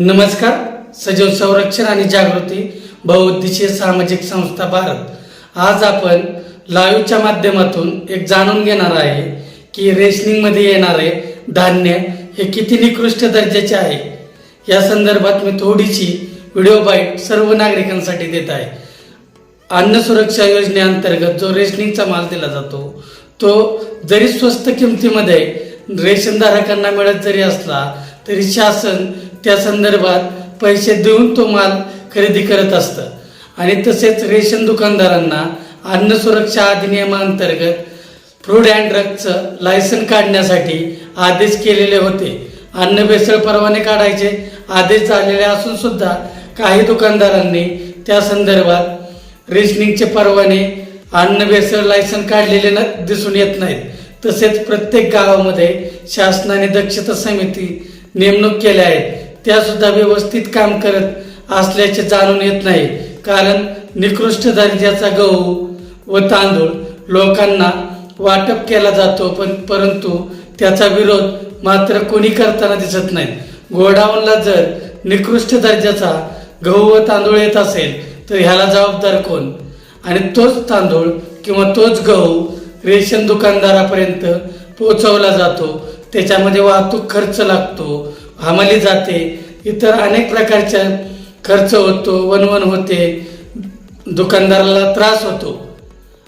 नमस्कार. सजीव संरक्षण आणि जागृती बहुउद्देशीय सामाजिक संस्था भारत. आज आपण लाईव्हच्या माध्यमातून एक जाणून घेणार आहे की रेशनिंगमध्ये येणारे धान्य हे किती निकृष्ट दर्जाचे आहे. या संदर्भात मी थोडीशी व्हिडिओ बाईट सर्व नागरिकांसाठी देत आहे. अन्न सुरक्षा योजनेअंतर्गत जो रेशनिंगचा माल दिला जातो तो जरी स्वस्त किमतीमध्ये रेशनधारकांना मिळत जरी असला तरी शासन त्या संदर्भात पैसे देऊन तो माल खरेदी करत असतं. आणि तसेच रेशन दुकानदारांना अन्न सुरक्षा अधिनियमाअंतर्गत फ्रूड अँड ड्रगचं लायसन काढण्यासाठी आदेश केलेले होते. अन्न भेसळ परवाने काढायचे आदेश झालेले असून सुद्धा काही दुकानदारांनी त्या संदर्भात रेशनिंगचे परवाने अन्न भेसळ लायसन काढलेले न दिसून येत नाहीत. तसेच प्रत्येक गावामध्ये शासनाने दक्षता समिती नेमणूक केल्या आहेत त्या सुद्धा व्यवस्थित काम करत असल्याचे जाणून येत नाही. कारण निकृष्ट दर्जाचा गहू व तांदूळ लोकांना वाटप केला जातो पण परंतु त्याचा विरोध मात्र कोणी करताना दिसत नाही. गोडाऊनला जर निकृष्ट दर्जाचा गहू व तांदूळ येत असेल तर ह्याला जबाबदार कोण? आणि तोच तांदूळ किंवा तोच गहू रेशन दुकानदारापर्यंत पोहोचवला जातो त्याच्यामध्ये वाहतूक खर्च लागतो हमाली जाते इतर अनेक प्रकारच्या खर्च होतो वनवन होते दुकानदाराला त्रास होतो.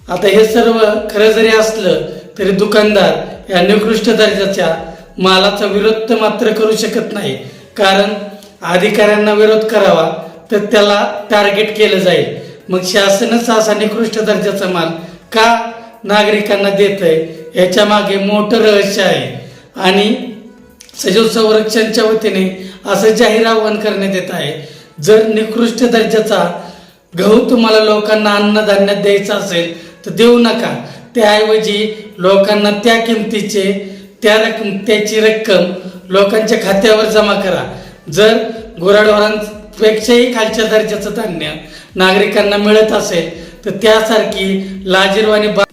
आता हे सर्व खरं जरी असलं तरी दुकानदार या निकृष्ट दर्जाच्या मालाचा विरोध तर मात्र करू शकत नाही. कारण अधिकाऱ्यांना विरोध करावा तर त्याला टार्गेट केलं जाईल. मग शासनच असा निकृष्ट दर्जाचा माल का नागरिकांना देत आहे याच्या मागे मोठं रहस्य आहे. आणि सजीव संरक्षणच्या वतीने असं जाहीर आवाहन करण्यात येत आहे. जर निकृष्ट दर्जाचा गहू तुम्हाला लोकांना अन्नधान्यात द्यायचा असेल तर देऊ नका. त्याऐवजी लोकांना त्या किमतीचे त्या रक्कम त्याची रक्कम लोकांच्या खात्यावर जमा करा. जर गुराढोरांपेक्षाही खालच्या दर्जाचं धान्य नागरिकांना मिळत असेल तर त्यासारखी लाजीरवाणी बा